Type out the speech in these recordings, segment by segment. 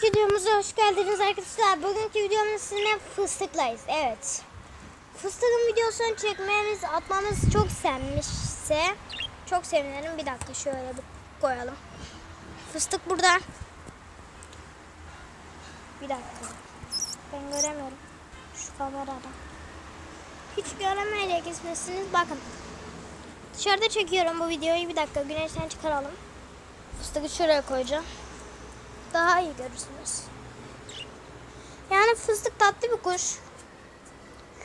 Bugünkü videomuza hoş geldiniz arkadaşlar. Bugünkü videomuz sizinle fıstıklayız. Evet. Fıstığın videosunu çekmeniz, atmanız çok sevmişse çok sevinirim. Bir dakika şöyle bir koyalım. Fıstık burada. Bir dakika. Ben göremiyorum. Şu kamerada. Hiç göremeyeceksiniz. Bakın. Dışarıda çekiyorum bu videoyu. Bir dakika güneşten çıkaralım. Fıstığı şuraya koyacağım. Daha iyi görürsünüz. Yani fıstık tatlı bir kuş.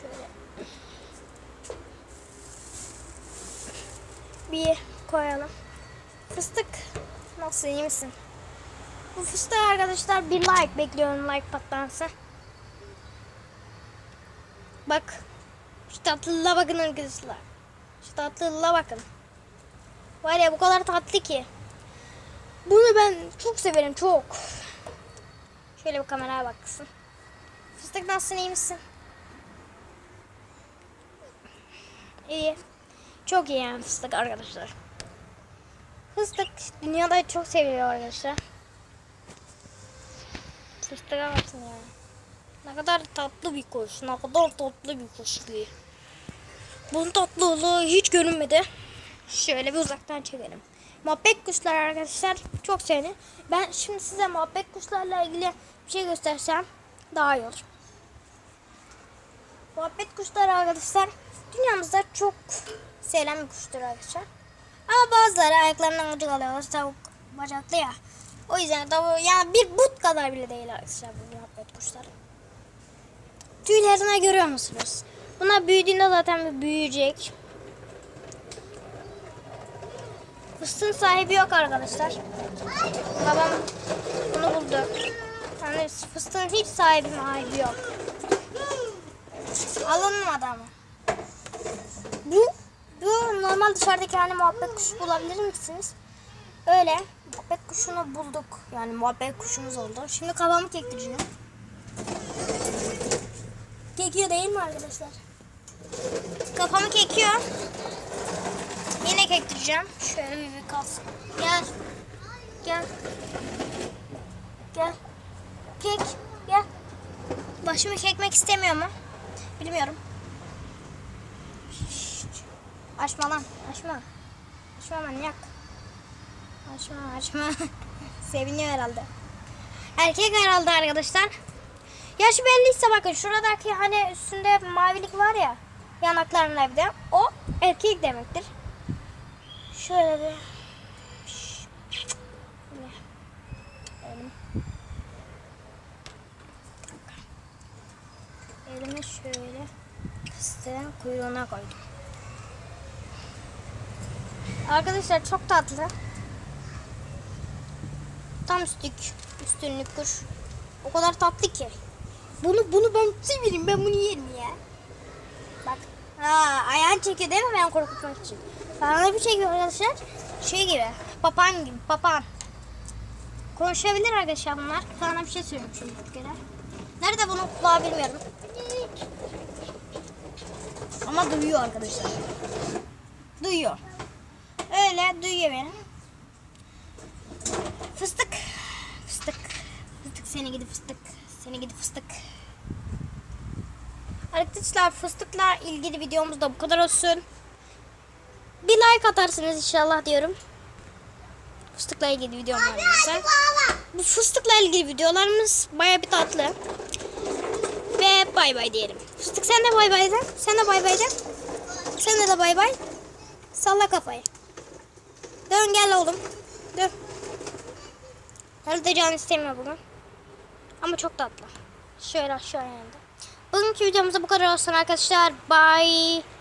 Şöyle. Bir koyalım. Fıstık nasıl iyi misin? Bu fıstık arkadaşlar bir like bekliyorum like patlansın. Bak. Şu tatlılığa bakın arkadaşlar. Şu tatlılığa bakın. Var ya bu kadar tatlı ki. Bunu ben çok severim çok. Şöyle bir kameraya baksın. Fıstık nasılsın iyi misin? İyi. Çok iyi yani fıstık arkadaşlar. Fıstık dünyada çok seviliyor arkadaşlar. Fıstığa bakın ya. Ne kadar tatlı bir kuş. Ne kadar tatlı bir kuş bir. Bunun tatlılığı hiç görünmedi. Şöyle bir uzaktan çekelim. Muhabbet kuşlar arkadaşlar çok sevdim. Ben şimdi size muhabbet kuşlarla ilgili bir şey göstersem daha iyi olur. Muhabbet kuşları arkadaşlar dünyamızda çok sevilen bir kuştur arkadaşlar. Ama bazıları ayaklarından ucu kalıyorlar. Tavuk bacaklı ya. O yüzden tavuğu yani bir but kadar bile değil arkadaşlar bu muhabbet kuşları. Tüylerine görüyor musunuz? Bunlar büyüdüğünde zaten büyüyecek. Fıstığın sahibi yok arkadaşlar. Babam bunu buldu. Yani fıstığın hiç sahibi mahibi yok. Alınmadı ama. Bu, bu normal dışarıdaki hani muhabbet kuşu bulabilir misiniz? Öyle. Muhabbet kuşunu bulduk. Yani muhabbet kuşumuz oldu. Şimdi kafamı kektireceğim. Kekiyor değil mi arkadaşlar? Kafamı kekiyor. Yine kektireceğim. Şöyle bir, kalsın. Gel. Gel. Gel. Kek. Gel. Başımı kekmek istemiyor mu? Bilmiyorum. Açma lan. Açma. Açma manyak. Açma açma. Seviniyor herhalde. Erkek herhalde arkadaşlar. Yaşı belliyse bakın şuradaki hani üstünde mavilik var ya yanaklarında bir de o erkek demektir. Şöyle bir Elim. Elimi şöyle fıstığın kuyruğuna koydum. Arkadaşlar çok tatlı. Tam üstlük, üstünlük kuş. O kadar tatlı ki. Bunu bunu ben severim. Ben bunu yerim ya. Bak. Ha, ayağın çekiyor değil mi ben korkutmak için? Bana bir çekiyor arkadaşlar. Şey gibi. Papağan gibi. Papağan. Konuşabilir arkadaşlar bunlar. Sana bir şey bir kere. Nerede bunun kulağı bilmiyorum. Ama duyuyor arkadaşlar. Duyuyor. Öyle duyuyor beni. Fıstık. Fıstık. Fıstık seni gidi fıstık. Seni gidi fıstık. Arkadaşlar fıstıkla ilgili videomuz da bu kadar olsun. Bir like atarsınız inşallah diyorum. Fıstıkla ilgili var arkadaşlar. Bu fıstıkla ilgili videolarımız baya bir tatlı. Ve bay bay diyelim. Fıstık sen de bay bay de. Sen de bay bay de. Sen de de bay bay. Salla kafayı. Dön gel oğlum. Dön. Herhalde can istemiyor bugün. Ama çok tatlı. Şöyle aşağı yanında. Bugünkü videomuzda bu kadar olsun arkadaşlar. Bye.